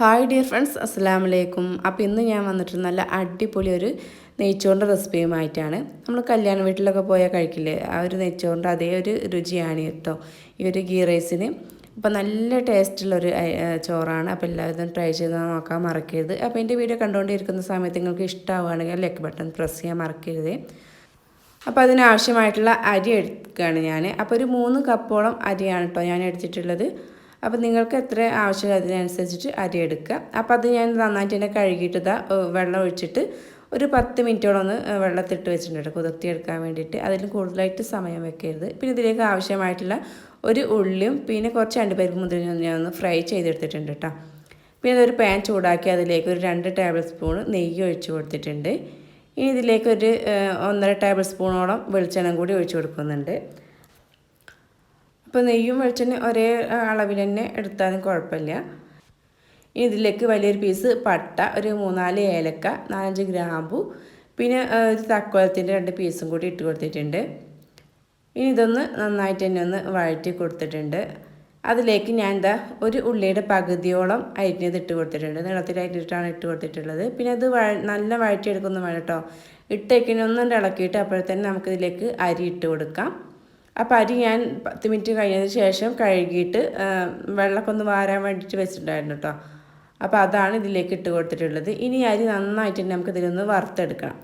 Hi dear friends അസ്സാം വലൈക്കും അപ്പോൾ ഇന്ന് ഞാൻ വന്നിട്ട് നല്ല അടിപൊളി ഒരു നെയ്ച്ചോറിന്റെ റെസിപ്പിയുമായിട്ടാണ്. നമ്മൾ കല്യാണ വീട്ടിലൊക്കെ പോയാൽ കഴിക്കില്ലേ? ആ ഒരു നെയ്ച്ചോറിന്റെ അതേ ഒരു രുചിയാണ് കേട്ടോ ഈ ഒരു ഗീ റൈസിന്. അപ്പോൾ നല്ല ടേസ്റ്റുള്ളൊരു ചോറാണ്. അപ്പോൾ എല്ലാവരും ട്രൈ ചെയ്ത് നോക്കാൻ മറക്കരുത്. അപ്പോൾ എന്റെ വീഡിയോ കണ്ടുകൊണ്ടിരിക്കുന്ന സമയത്ത് നിങ്ങൾക്ക് ഇഷ്ടമാവുകയാണെങ്കിൽ ലൈക്ക് ബട്ടൺ പ്രസ് ചെയ്യാൻ മറക്കരുത്. അപ്പോൾ അതിനാവശ്യമായിട്ടുള്ള അരി എടുക്കുകയാണ് ഞാൻ അപ്പോൾ ഒരു മൂന്ന് കപ്പോളം അരിയാണ് കേട്ടോ ഞാൻ എടുത്തിട്ടുള്ളത്. അപ്പോൾ നിങ്ങൾക്ക് എത്ര ആവശ്യം അതിനനുസരിച്ചിട്ട് അരി എടുക്കുക അപ്പോൾ അത് ഞാൻ നന്നായിട്ട് തന്നെ കഴുകിയിട്ട് ഇതാ വെള്ളം ഒഴിച്ചിട്ട് ഒരു പത്ത് മിനിറ്റോളം ഒന്ന് വെള്ളത്തിട്ട് വെച്ചിട്ടുണ്ട് കുതിർത്തിയെടുക്കാൻ വേണ്ടിയിട്ട്. അതിൽ കൂടുതലായിട്ട് സമയം വെക്കരുത്. പിന്നെ ഇതിലേക്ക് ആവശ്യമായിട്ടുള്ള ഒരു ഉള്ളിയും പിന്നെ കുറച്ച് അണ്ടിപ്പരിപ്പ് മുന്തിരി ഞാൻ ഒന്ന് ഫ്രൈ ചെയ്തെടുത്തിട്ടുണ്ട് കേട്ടോ. പിന്നെ ഇതൊരു പാൻ ചൂടാക്കി അതിലേക്ക് ഒരു രണ്ട് ടേബിൾ സ്പൂൺ നെയ്യ് ഒഴിച്ച് കൊടുത്തിട്ടുണ്ട്. ഇനി ഇതിലേക്ക് ഒരു ഒന്നര ടേബിൾ സ്പൂണോളം വെളിച്ചെണ്ണം കൂടി ഒഴിച്ച് കൊടുക്കുന്നുണ്ട്. അപ്പോൾ നെയ്യും വെളിച്ചെണ്ണ ഒരേ അളവിൽ തന്നെ എടുത്താലും കുഴപ്പമില്ല. ഇതിലേക്ക് വലിയൊരു പീസ് പട്ട ഒരു മൂന്നാൽ ഏലക്ക നാലഞ്ച് ഗ്രാമ്പു പിന്നെ ഒരു തക്കോലത്തിന്റെ രണ്ട് പീസും കൂടി ഇട്ട് കൊടുത്തിട്ടുണ്ട്. ഇനി ഇതൊന്ന് നന്നായിട്ട് തന്നെ ഒന്ന് വഴറ്റി കൊടുത്തിട്ടുണ്ട്. അതിലേക്ക് ഞാൻ എന്താ ഒരു ഉള്ളിയുടെ പകുതിയോളം അരിഞ്ഞത് ഇട്ട് കൊടുത്തിട്ടുണ്ട്. നീളത്തിൽ അരിഞ്ഞിട്ടാണ് ഇട്ട് കൊടുത്തിട്ടുള്ളത്. പിന്നെ അത് വഴ നല്ല വഴറ്റിയെടുക്കുന്നു വേണം കേട്ടോ. ഇട്ടേക്കിനൊന്നും ഇളക്കിയിട്ട് അപ്പോഴത്തന്നെ നമുക്കിതിലേക്ക് അരി ഇട്ട് കൊടുക്കാം. അപ്പോൾ അരി ഞാൻ പത്ത് മിനിറ്റ് കഴിഞ്ഞതിന് ശേഷം കഴുകിയിട്ട് വെള്ളമൊക്കെ ഒന്ന് വാരാൻ വേണ്ടിയിട്ട് വെച്ചിട്ടുണ്ടായിരുന്നു കേട്ടോ അപ്പോൾ അതാണ് ഇതിലേക്ക് ഇട്ട് കൊടുത്തിട്ടുള്ളത്. ഇനി അരി നന്നായിട്ട് തന്നെ നമുക്ക് ഇതിലൊന്ന് വറുത്തെടുക്കണം.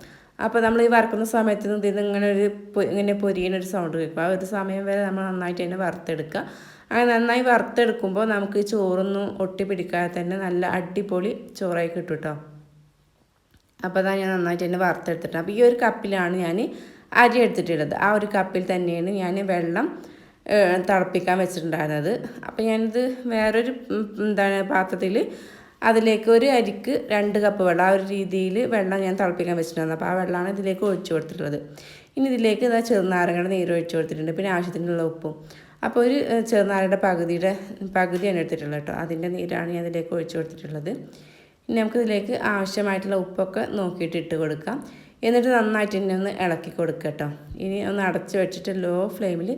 അപ്പോൾ നമ്മൾ ഈ വറുക്കുന്ന സമയത്ത് ഇതിൽ ഇങ്ങനെ ഒരു ഇങ്ങനെ പൊരിയുന്നൊരു സൗണ്ട് കേൾക്കും. ആ ഒരു സമയം വരെ നമ്മൾ നന്നായിട്ട് തന്നെ വറുത്തെടുക്കുക. അങ്ങനെ നന്നായി വറുത്തെടുക്കുമ്പോൾ നമുക്ക് ചോറൊന്നും ഒട്ടി പിടിക്കാതെ തന്നെ നല്ല അടിപൊളി ചോറായി കിട്ടും കേട്ടോ അപ്പോൾ അതാണ് ഞാൻ നന്നായിട്ട് തന്നെ വറുത്തെടുത്തിട്ട് അപ്പോൾ ഈ ഒരു കപ്പിലാണ് ഞാൻ അരി എടുത്തിട്ടുള്ളത് ആ ഒരു കപ്പിൽ തന്നെയാണ് ഞാൻ വെള്ളം തിളപ്പിക്കാൻ വെച്ചിട്ടുണ്ടായിരുന്നത്. അപ്പോൾ ഞാനിത് വേറൊരു എന്താണ് പാത്രത്തിൽ അതിലേക്ക് ഒരു അരിക്ക് രണ്ട് കപ്പ് വെള്ളം ആ ഒരു രീതിയിൽ വെള്ളം ഞാൻ തിളപ്പിക്കാൻ വെച്ചിട്ടുണ്ടായിരുന്നു. അപ്പോൾ ആ വെള്ളമാണ് ഇതിലേക്ക് ഒഴിച്ചു കൊടുത്തിട്ടുള്ളത്. ഇനി ഇതിലേക്ക് ഇതാ ചെറുനാരങ്ങയുടെ നീര് ഒഴിച്ചു കൊടുത്തിട്ടുണ്ട്. പിന്നെ ആവശ്യത്തിനുള്ള ഉപ്പും. അപ്പോൾ ഒരു ചെറുനാരയുടെ പകുതിയുടെ പകുതിയാണ് എടുത്തിട്ടുള്ളത് കേട്ടോ. അതിന്റെ നീരാണ് ഞാൻ ഇതിലേക്ക് ഒഴിച്ചു കൊടുത്തിട്ടുള്ളത്. ഇനി നമുക്കിതിലേക്ക് ആവശ്യമായിട്ടുള്ള ഉപ്പൊക്കെ നോക്കിയിട്ട് ഇട്ട് കൊടുക്കാം. എന്നിട്ട് നന്നായിട്ട് തന്നെ ഒന്ന് ഇളക്കി കൊടുക്കുക കേട്ടോ ഇനി ഒന്ന് അടച്ച് വെച്ചിട്ട് ലോ ഫ്ലെയിമിൽ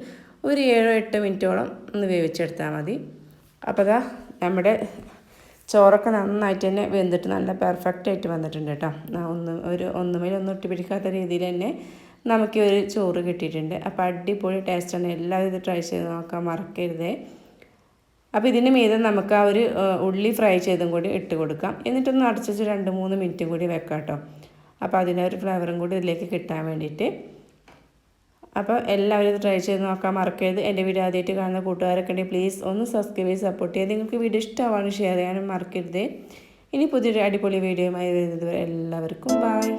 ഒരു ഏഴോ എട്ടോ മിനിറ്റോളം ഒന്ന് വേവിച്ചെടുത്താൽ മതി. അപ്പോൾ അതാ നമ്മുടെ ചോറൊക്കെ നന്നായിട്ട് തന്നെ വെന്തിട്ട് നല്ല പെർഫെക്റ്റ് ആയിട്ട് വന്നിട്ടുണ്ട് കേട്ടോ ഒന്ന് ഒരു ഒന്നുമേൽ ഒന്നും ഒട്ടിപ്പിടിക്കാത്ത രീതിയിൽ തന്നെ നമുക്ക് ഒരു ചോറ് കിട്ടിയിട്ടുണ്ട്. അപ്പോൾ അടിപൊളി ടേസ്റ്റാണ് എല്ലാവരും ഇത് ട്രൈ ചെയ്ത് നോക്കാൻ മറക്കരുതേ. അപ്പോൾ ഇതിന് മീതെ നമുക്ക് ആ ഒരു ഉള്ളി ഫ്രൈ ചെയ്തും കൂടി ഇട്ട് കൊടുക്കാം. എന്നിട്ടൊന്ന് അടച്ചു രണ്ട് മൂന്ന് മിനിറ്റും കൂടി വെക്കാം കേട്ടോ അപ്പോൾ അതിന്റെ ഒരു ഫ്ലേവറും കൂടി ഇതിലേക്ക് കിട്ടാൻ വേണ്ടിയിട്ട്. അപ്പോൾ എല്ലാവരും ട്രൈ ചെയ്ത് നോക്കാൻ മറക്കരുത്. എന്റെ വീഡിയോ ആദ്യമായിട്ട് കാണുന്ന കൂട്ടുകാരൊക്കെ ഉണ്ടെങ്കിൽ പ്ലീസ് ഒന്ന് സബ്സ്ക്രൈബ് ചെയ്ത് സപ്പോർട്ട് ചെയ്യുക. നിങ്ങൾക്ക് വീഡിയോ ഇഷ്ടമാണ് ഷെയർ ചെയ്യാനും മറക്കരുത്. ഇനി പുതിയൊരു അടിപൊളി വീഡിയോയുമായി വരുന്നത് എല്ലാവർക്കും ബായ്